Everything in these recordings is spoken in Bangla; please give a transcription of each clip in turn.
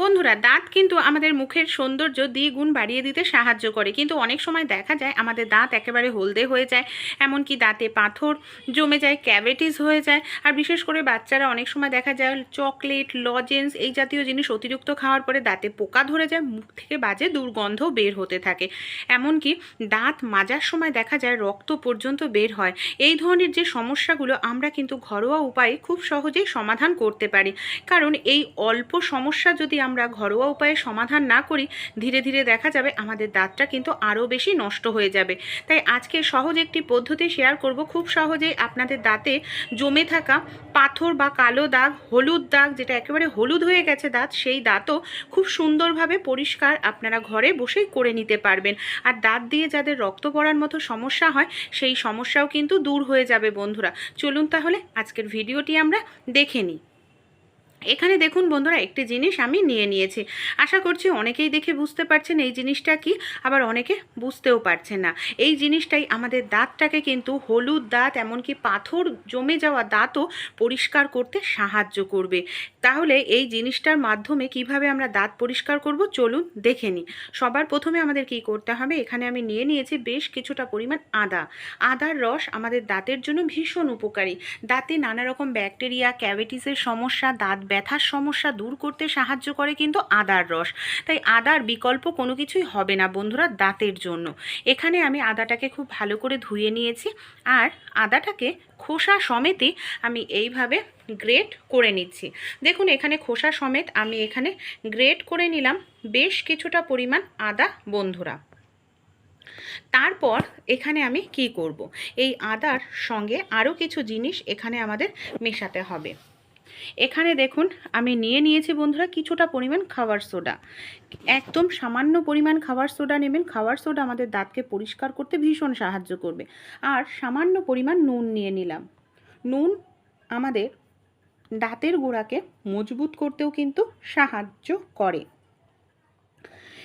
বন্ধুরা, দাঁত কিন্তু আমাদের মুখের সৌন্দর্য দ্বিগুণ বাড়িয়ে দিতে সাহায্য করে। কিন্তু অনেক সময় দেখা যায় আমাদের দাঁত একেবারে হলদে হয়ে যায়, এমনকি দাঁতে পাথর জমে যায় ক্যাভিটিস হয়ে যায়। আর বিশেষ করে বাচ্চারা অনেক সময় দেখা যায় চকলেট লজেন্স এই জাতীয় জিনিস অতিরিক্ত খাওয়ার পরে দাঁতে পোকা ধরে যায়, মুখ থেকে বাজে দুর্গন্ধ বের হতে থাকে। এমনকি দাঁত মাজার সময় দেখা যায় রক্ত পর্যন্ত বের হয়। এই ধরনের যে সমস্যাগুলো আমরা কিন্তু ঘরোয়া উপায়ে খুব সহজেই সমাধান করতে পারি। কারণ এই অল্প সমস্যা যদি আমরা ঘরোয়া উপায়ে সমাধান না করি, ধীরে ধীরে দেখা যাবে আমাদের দাঁতটা কিন্তু আরও বেশি নষ্ট হয়ে যাবে। তাই আজকে সহজ একটি পদ্ধতি শেয়ার করব। খুব সহজেই আপনাদের দাঁতে জমে থাকা পাথর বা কালো দাগ, হলুদ দাগ, যেটা একেবারে হলুদ হয়ে গেছে দাঁত, সেই দাঁতও খুব সুন্দরভাবে পরিষ্কার আপনারা ঘরে বসেই করে নিতে পারবেন। আর দাঁত দিয়ে যাদের রক্ত পড়ার মতো সমস্যা হয়, সেই সমস্যাও কিন্তু দূর হয়ে যাবে বন্ধুরা। চলুন তাহলে আজকের ভিডিওটি আমরা দেখে নিই। এখানে দেখুন বন্ধুরা, একটি জিনিস আমি নিয়ে নিয়েছি। আশা করছি অনেকেই দেখে বুঝতে পারছেন এই জিনিসটা কি, আবার অনেকে বুঝতেও পারছেন না। এই জিনিসটাই আমাদের দাঁতটাকে কিন্তু হলুদ দাঁত, এমনকি পাথর জমে যাওয়া দাঁতও পরিষ্কার করতে সাহায্য করবে। তাহলে এই জিনিসটার মাধ্যমে কীভাবে আমরা দাঁত পরিষ্কার করব, চলুন দেখে নিই। সবার প্রথমে আমাদের কি করতে হবে, এখানে আমি নিয়ে নিয়েছি বেশ কিছুটা পরিমাণ আদা। আদার রস আমাদের দাঁতের জন্য ভীষণ উপকারী। দাঁতে নানা রকম ব্যাকটেরিয়া, ক্যাভিটিসের সমস্যা, দাঁত ব্যথার সমস্যা দূর করতে সাহায্য করে কিন্তু আদার রস। তাই আদার বিকল্প কোনো কিছুই হবে না বন্ধুরা দাঁতের জন্য। এখানে আমি আদাটাকে খুব ভালো করে ধুয়ে নিয়েছি। আর আদাটাকে খোসা সমেতই আমি এইভাবে গ্রেট করে নিচ্ছি। দেখুন, এখানে খোসা সমেত আমি এখানে গ্রেট করে নিলাম বেশ কিছুটা পরিমাণ আদা, বন্ধুরা। তারপর এখানে আমি কি করব? এই আদার সঙ্গে আরও কিছু জিনিস এখানে আমাদের মেশাতে হবে। এখানে দেখুন, আমি নিয়ে নিয়েছি বন্ধুরা কিছুটা পরিমাণ খাবার সোডা। একদম সামান্য পরিমাণ খাবার সোডা নেবেন। খাবার সোডা আমাদের দাঁতকে পরিষ্কার করতে ভীষণ সাহায্য করবে। আর সামান্য পরিমাণ নুন নিয়ে নিলাম। নুন আমাদের দাঁতের গোড়াকে মজবুত করতেও কিন্তু সাহায্য করে।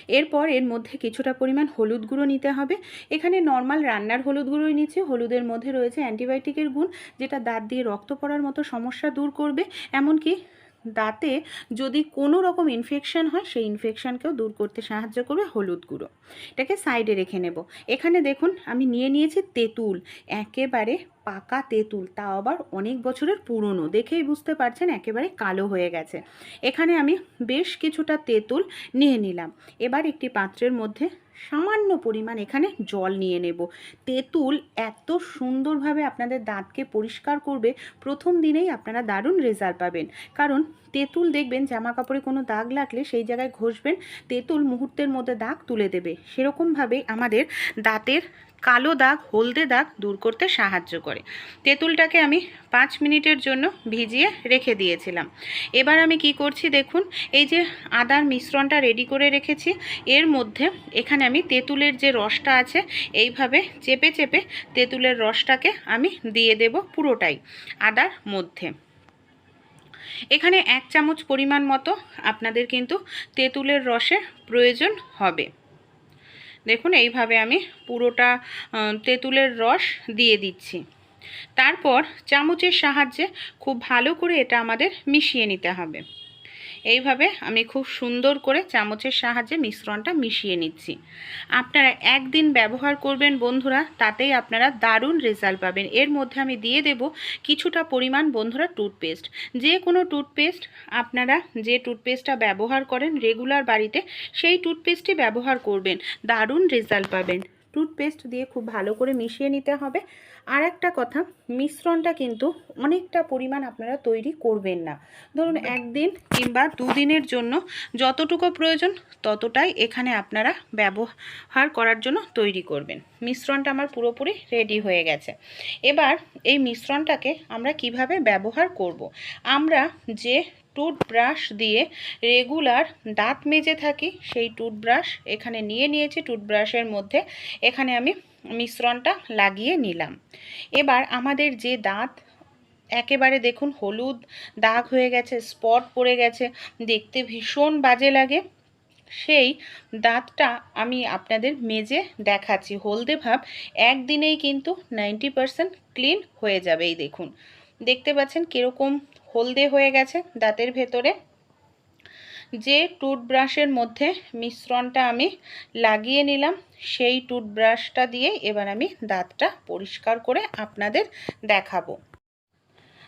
এরপর এর মধ্যে কিছুটা পরিমাণ হলুদ গুঁড়ো নিতে হবে। এখানে নর্মাল রান্নার হলুদ গুঁড়োই নিচ্ছি। হলুদের মধ্যে রয়েছে অ্যান্টিবায়োটিকের গুণ, যেটা দাঁত দিয়ে রক্ত পড়ার মতো সমস্যা দূর করবে। এমনকি দাঁতে যদি কোনো রকম ইনফেকশান হয়, সেই ইনফেকশানকেও দূর করতে সাহায্য করবে হলুদ গুঁড়ো। এটাকে সাইডে রেখে নেব। এখানে দেখুন, আমি নিয়ে নিয়েছি তেঁতুল। একেবারে পাকা তেঁতুল, তাও আবার অনেক বছরের পুরনো, দেখেই বুঝতে পারছেন একেবারে কালো হয়ে গেছে। এখানে আমি বেশ কিছুটা তেঁতুল নিয়ে নিলাম। এবার একটি পাত্রের মধ্যে সামান্য পরিমাণ এখানে জল নিয়ে নেব। তেঁতুল এত সুন্দরভাবে আপনাদের দাঁতকে পরিষ্কার করবে, প্রথম দিনেই আপনারা দারুণ রেজাল্ট পাবেন। কারণ তেঁতুল দেখবেন জামা কাপড়ে কোনো দাগ লাগলে সেই জায়গায় ঘষবেন, তেঁতুল মুহূর্তের মধ্যে দাগ তুলে দেবে। সেরকমভাবেই আমাদের দাঁতের কালো দাগ, হলদে দাগ দূর করতে সাহায্য করে। তেঁতুলটাকে আমি পাঁচ মিনিটের জন্য ভিজিয়ে রেখে দিয়েছিলাম। এবার আমি কি করছি দেখুন, এই যে আদার মিশ্রণটা রেডি করে রেখেছি, এর মধ্যে এখানে আমি তেঁতুলের যে রসটা আছে, এইভাবে চেপে চেপে তেঁতুলের রসটাকে আমি দিয়ে দেব পুরোটাই আদার মধ্যে। এখানে এক চামচ পরিমাণ মতো আপনাদের কিন্তু তেঁতুলের রসের প্রয়োজন হবে। দেখুন, এইভাবে আমি পুরোটা তেঁতুলের রস দিয়ে দিচ্ছি। তারপর চামচের সাহায্যে খুব ভালো করে এটা আমাদের মিশিয়ে নিতে হবে। এইভাবে আমি খুব সুন্দর করে চামচের সাহায্যে মিশ্রণটা মিশিয়ে নিচ্ছি। আপনারা একদিন ব্যবহার করবেন বন্ধুরা, তাতেই আপনারা দারুণ রেজাল্ট পাবেন। এর মধ্যে আমি দিয়ে দেব কিছুটা পরিমাণ বন্ধুরা টুথপেস্ট যে কোনো টুথপেস্ট আপনারা যে টুথপেস্টটা ব্যবহার করেন রেগুলার বাড়িতে, সেই টুথপেস্টই ব্যবহার করবেন। দারুণ রেজাল্ট পাবেন। টুথপেস্ট দিয়ে খুব ভালো করে মিশিয়ে নিতে হবে। আর একটা কথা মিশ্রণটা কিন্তু অনেকটা পরিমাণ আপনারা তৈরি করবেন না। ধরুন একদিন কিংবা দুদিনের জন্য যতটুকু প্রয়োজন ততটাই এখানে আপনারা ব্যবহার করার জন্য তৈরি করবেন। মিশ্রণটা আমার পুরোপুরি রেডি হয়ে গেছে। এবার এই মিশ্রণটাকে আমরা কীভাবে ব্যবহার করব। আমরা যে টুথব্রাশ দিয়ে রেগুলার দাঁত মেজে থাকি, সেই টুথব্রাশ এখানে নিয়ে নিয়েছি টুথব্রাশের মধ্যে এখানে আমি মিশ্রণটা লাগিয়ে নিলাম। এবার আমাদের যে দাঁত, একেবারে দেখুন হলুদ দাগ হয়ে গেছে স্পট পড়ে গেছে, দেখতে ভীষণ বাজে লাগে। সেই দাঁতটা আমি আপনাদের মেজে দেখাচ্ছি। হলদে ভাব একদিনেই কিন্তু নাইনটি পারসেন্ট ক্লিন হয়ে যাবে, এই দেখুন। দেখতে পাচ্ছেন কীরকম হলদে হয়ে গেছে দাঁতের ভেতরে। যে টুথব্রাশের মধ্যে মিশ্রণটা আমি লাগিয়ে নিলাম, সেই টুথব্রাশটা দিয়ে এবার আমি দাঁতটা পরিষ্কার করে আপনাদের দেখাবো।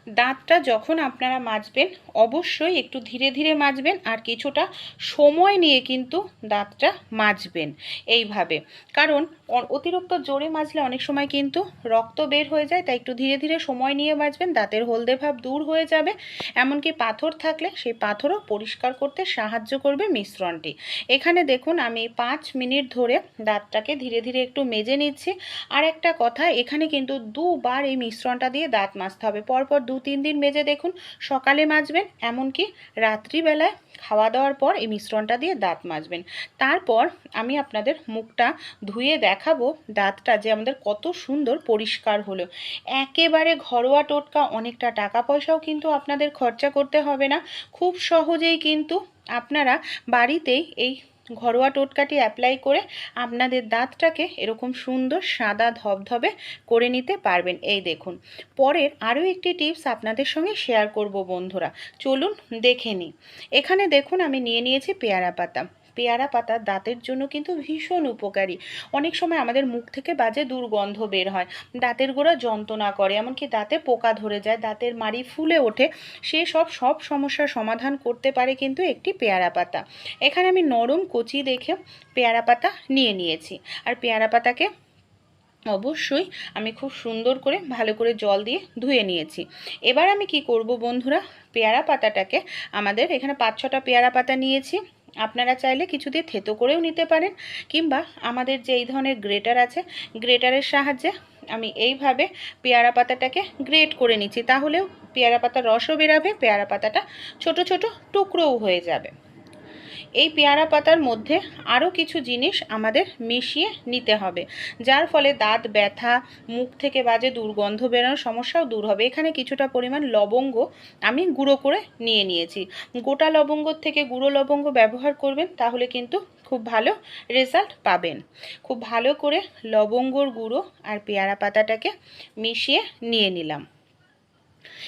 দাঁতটা যখন আপনারা মাজবেন, অবশ্যই একটু ধীরে ধীরে মাজবেন আর কিছুটা সময় নিয়ে কিন্তু দাঁতটা মাজবেন এইভাবে। কারণ অতিরিক্ত জোরে মাজলে অনেক সময় কিন্তু রক্ত বের হয়ে যায়, তাই একটু ধীরে ধীরে সময় নিয়ে মাজবেন, দাঁতের হলদে ভাব দূর হয়ে যাবে। এমনকি পাথর থাকলে সেই পাথরও পরিষ্কার করতে সাহায্য করবে মিশ্রণটি। এখানে দেখুন, আমি পাঁচ মিনিট ধরে দাঁতটাকে ধীরে ধীরে একটু মেজে নিচ্ছি। আর একটা কথা, এখানে কিন্তু দুবার এই মিশ্রণটা দিয়ে দাঁত মাজতে হবে। পরপর দু তিন দিন মেজে দেখুন, সকালে মাজবেন, এমনকি রাত্রিবেলায় খাওয়া দাওয়ার পর এই মিশ্রণটা দিয়ে দাঁত মাজবেন। তারপর আমি আপনাদের মুখটা ধুয়ে দেখাবো দাঁতটা যে আমাদের কত সুন্দর পরিষ্কার হলো। একেবারে ঘরোয়া টোটকা, অনেকটা টাকা পয়সাও কিন্তু আপনাদের খরচা করতে হবে না। খুব সহজেই কিন্তু আপনারা বাড়িতেই এই ঘরোয়া টোটকাটি অ্যাপ্লাই করে আপনাদের দাঁতটাকে এরকম সুন্দর সাদা ধবধবে করে নিতে পারবেন। এই দেখুন। পরের আরও একটি টিপস আপনাদের সঙ্গে শেয়ার করব বন্ধুরা। চলুন দেখে নিই। এখানে দেখুন আমি নিয়ে নিয়েছি পেয়ারা পাতা। পেয়ারা পাতা দাঁতের জন্য কিন্তু ভীষণ উপকারী। অনেক সময় আমাদের মুখ থেকে বাজে দুর্গন্ধ বের হয়। দাঁতের গোড়া যন্ত্রণা করে, এমনকি দাঁতে পোকা ধরে যায়, দাঁতের মাড়ি ফুলে ওঠে, সে সব সব সমস্যার সমাধান করতে পারে কিন্তু একটি পেয়ারা পাতা। এখানে আমি নরম কচি দেখে পেয়ারা পাতা নিয়ে নিয়েছি। আর পেয়ারা পাতাকে অবশ্যই আমি খুব সুন্দর করে, ভালো করে জল দিয়ে ধুয়ে নিয়েছি। এবার আমি কি করব বন্ধুরা? পেয়ারা পাতাটাকে আমাদের এখানে পাঁচ ছটা পেয়ারা পাতা নিয়েছি। আপনারা চাইলে কিছু দিয়ে থেতো করেও নিতে পারেন, কিংবা আমাদের যে এই ধরনের গ্রেটার আছে, গ্রেটারের সাহায্যে আমি এইভাবে পেয়ারা পাতাটাকে গ্রেট করে নিচ্ছি। তাহলেও পেয়ারা পাতার রসও বেরাবে, পেয়ারা পাতাটা ছোট ছোট টুকরোও হয়ে যাবে। এই পেয়ারা পাতার মধ্যে আরও কিছু জিনিস আমাদের মিশিয়ে নিতে হবে, যার ফলে দাঁত ব্যথা, মুখ থেকে বাজে দুর্গন্ধ বেরোনোর সমস্যাও দূর হবে। এখানে কিছুটা পরিমাণ লবঙ্গ আমি গুঁড়ো করে নিয়ে নিয়েছি। গোটা লবঙ্গর থেকে গুঁড়ো লবঙ্গ ব্যবহার করবেন, তাহলে কিন্তু খুব ভালো রেজাল্ট পাবেন। খুব ভালো করে লবঙ্গর গুঁড়ো আর পেয়ারা পাতাটাকে মিশিয়ে নিয়ে নিলাম।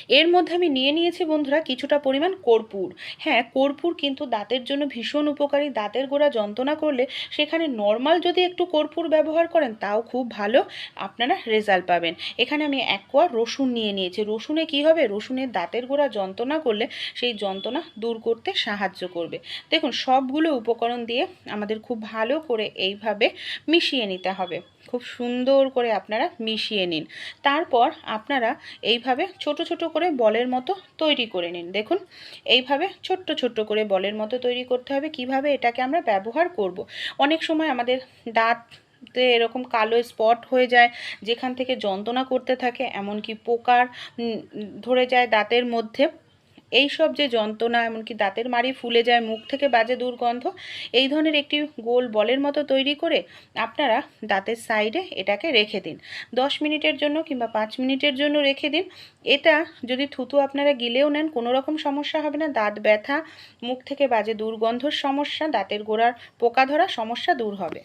এর মধ্যে আমি নিয়ে নিয়েছি বন্ধুরা কিছুটা পরিমাণ কর্পূর। হ্যাঁ কর্পূর কিন্তু দাঁতের জন্য ভীষণ উপকারী। দাঁতের গোড়া যন্ত্রণা করলে সেখানে নর্মাল যদি একটু কর্পূর ব্যবহার করেন, তাও খুব ভালো আপনারা রেজাল্ট পাবেন। এখানে আমি এক কোয়া রসুন নিয়ে নিয়েছি। রসুনে কি হবে? রসুনের দাঁতের গোড়া যন্ত্রণা করলে সেই যন্ত্রণা দূর করতে সাহায্য করবে। দেখুন, সবগুলো উপকরণ দিয়ে আমাদের খুব ভালো করে এইভাবে মিশিয়ে নিতে হবে। খুব সুন্দর করে আপনারা মিশিয়ে নিন। তারপর আপনারা এইভাবে ছোট ছোট করে বলের মতো তৈরি করে নিন। দেখুন, এইভাবে ছোট্ট ছোট্ট করে বলের মতো তৈরি করতে হবে। কীভাবে এটাকে আমরা ব্যবহার করব। অনেক সময় আমাদের দাঁত তে এরকম কালো স্পট হয়ে যায়, যেখান থেকে যন্ত্রণা করতে থাকে, এমনকি পোকার ধরে যায় দাঁতের মধ্যে। এই সব যে যন্ত্রণা, এমনকি দাঁতের মাড়ি ফুলে যায়, মুখ থেকে বাজে দুর্গন্ধ, এই ধরনের একটি গোল বলের মতো তৈরি করে আপনারা দাঁতের সাইডে এটাকে রেখে দিন। দশ মিনিটের জন্য কিংবা পাঁচ মিনিটের জন্য রেখে দিন। এটা যদি থুতু আপনারা গিলেও নেন, কোনো রকম সমস্যা হবে না। দাঁত ব্যথা, মুখ থেকে বাজে দুর্গন্ধর সমস্যা, দাঁতের গোড়ার পোকা ধরা সমস্যা দূর হবে।